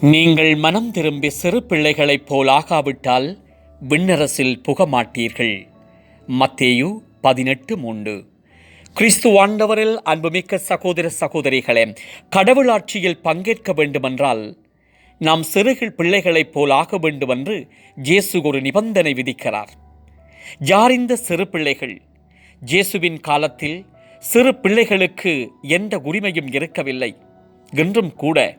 நீங்கள் மனம் திரும்பி சிறு பிள்ளைகளைப் போலாகாவிட்டால் விண்ணரசில் புக மாட்டீர்கள் மத்தேயு பதினெட்டு மூன்று. கிறிஸ்து ஆண்டவரில் அன்புமிக்க சகோதர சகோதரிகளே கடவுளாட்சியில் பங்கேற்க வேண்டுமென்றால் நாம் சிறுகள் பிள்ளைகளைப் போல் ஆக வேண்டுமென்று ஜேசு ஒரு நிபந்தனை விதிக்கிறார். யார் இந்த சிறு பிள்ளைகள்? ஜேசுவின் காலத்தில் சிறு பிள்ளைகளுக்கு எந்த உரிமையும் இருக்கவில்லை. என்றும் கூட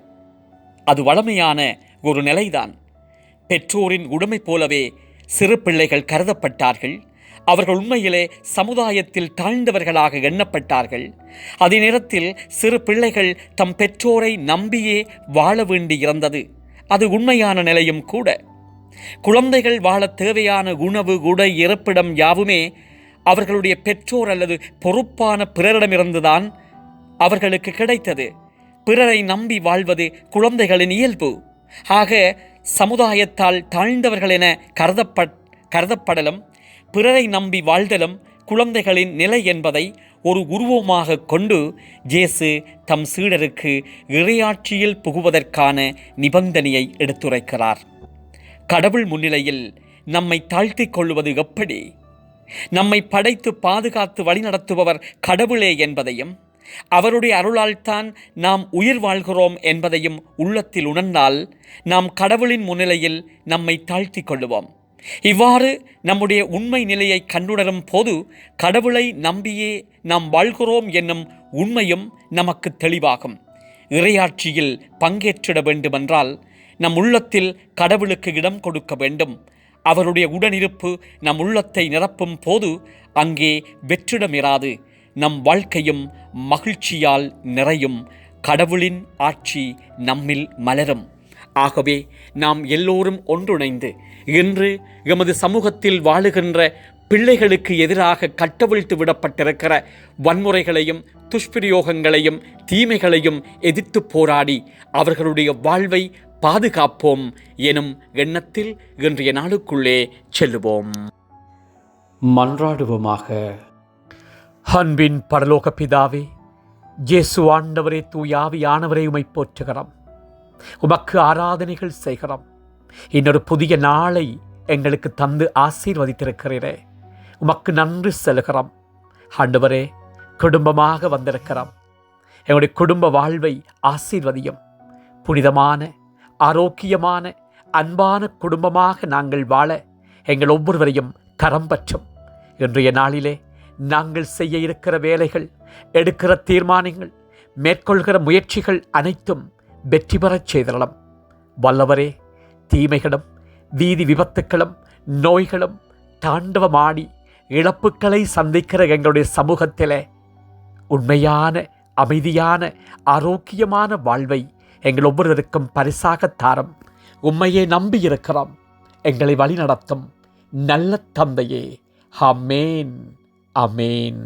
அது வளமையான ஒரு நிலைதான். பெற்றோரின் உடைமை போலவே சிறு பிள்ளைகள் கருதப்பட்டார்கள். அவர்கள் உண்மையிலே சமுதாயத்தில் தாழ்ந்தவர்களாக எண்ணப்பட்டார்கள். அதே நேரத்தில் சிறு பிள்ளைகள் தம் பெற்றோரை நம்பியே வாழ வேண்டியிருந்தது அது உண்மையான நிலையும் கூட. குழந்தைகள் வாழ தேவையான உணவு உடை இருப்பிடம் யாவுமே அவர்களுடைய பெற்றோர் அல்லது பொறுப்பான பிறரிடமிருந்துதான் அவர்களுக்கு கிடைத்தது. பிறரை நம்பி வாழ்வது குழந்தைகளின் இயல்பு. ஆக சமுதாயத்தால் தாழ்ந்தவர்கள் என கருதப்பட் கருதப்படலும் பிறரை நம்பி வாழ்தலும் குழந்தைகளின் நிலை என்பதை ஒரு உருவமாக கொண்டு ஜேசு தம் சீடருக்கு இறையாட்சியில் புகுவதற்கான நிபந்தனையை எடுத்துரைக்கிறார். கடவுள் முன்னிலையில் நம்மை தாழ்த்தி கொள்வது எப்படி? நம்மை படைத்து பாதுகாத்து வழிநடத்துபவர் கடவுளே என்பதையும் அவருடைய அருளால்தான் நாம் உயிர் வாழ்கிறோம் என்பதையும் உள்ளத்தில் உணர்ந்தால் நாம் கடவுளின் முன்னிலையில் நம்மை தாழ்த்திக் கொள்ளுவோம். இவ்வாறு நம்முடைய உண்மை நிலையை கண்டுணரும் போது கடவுளை நம்பியே நாம் வாழ்கிறோம் என்னும் உண்மையும் நமக்கு தெளிவாகும். இறையாட்சியில் பங்கேற்றிட வேண்டுமென்றால் நம் உள்ளத்தில் கடவுளுக்கு இடம் கொடுக்க வேண்டும். அவருடைய உடனிருப்பு நம் உள்ளத்தை நிரப்பும் போது அங்கே வெற்றிடமிராது. நம் வாழ்க்கையும் மகிழ்ச்சியால் நிறையும். கடவுளின் ஆட்சி நம்மில் மலரும். ஆகவே நாம் எல்லோரும் ஒன்றுணைந்து இன்று எமது சமூகத்தில் வாழுகின்ற பிள்ளைகளுக்கு எதிராக கட்டவிழ்த்து விடப்பட்டிருக்கிற வன்முறைகளையும் துஷ்பிரயோகங்களையும் தீமைகளையும் எதிர்த்து போராடி அவர்களுடைய வாழ்வை பாதுகாப்போம் எனும் எண்ணத்தில் இன்றைய நாளுக்குள்ளே செல்லுவோம். மன்றாடுவோமாக அன்பின் பரலோக பிதாவே இயேசு ஆண்டவரே தூயாவியானவரை உமை போற்றுகிறோம். உமக்கு ஆராதனைகள் செய்கிறோம். இன்னொரு புதிய நாளை எங்களுக்கு தந்து ஆசீர்வதித்திருக்கிறீரே. உமக்கு நன்றி செலுகிறோம். ஆண்டவரே குடும்பமாக வந்திருக்கிறோம். எங்களுடைய குடும்ப வாழ்வை ஆசீர்வதியும். புனிதமான ஆரோக்கியமான அன்பான குடும்பமாக நாங்கள் வாழ எங்கள் ஒவ்வொருவரையும் கரம் பற்றும். இன்றைய நாளிலே நாங்கள் செய்ய இருக்கிற வேலைகள் எடுக்கிற தீர்மானங்கள் மேற்கொள்கிற முயற்சிகள் அனைத்தும் வெற்றி பெறச் செய்திடலாம் வல்லவரே தீமைகளும் வீதி விபத்துக்களும் நோய்களும் தாண்டவமாடி இழப்புக்களை சந்திக்கிற எங்களுடைய சமூகத்தில் உண்மையான அமைதியான ஆரோக்கியமான வாழ்வை எங்கள் ஒவ்வொருவருக்கும் பரிசாக தாரம். உண்மையை நம்பியிருக்கிறோம் எங்களை வழிநடத்தும் நல்ல தந்தையே. ஹமேன் அமேன்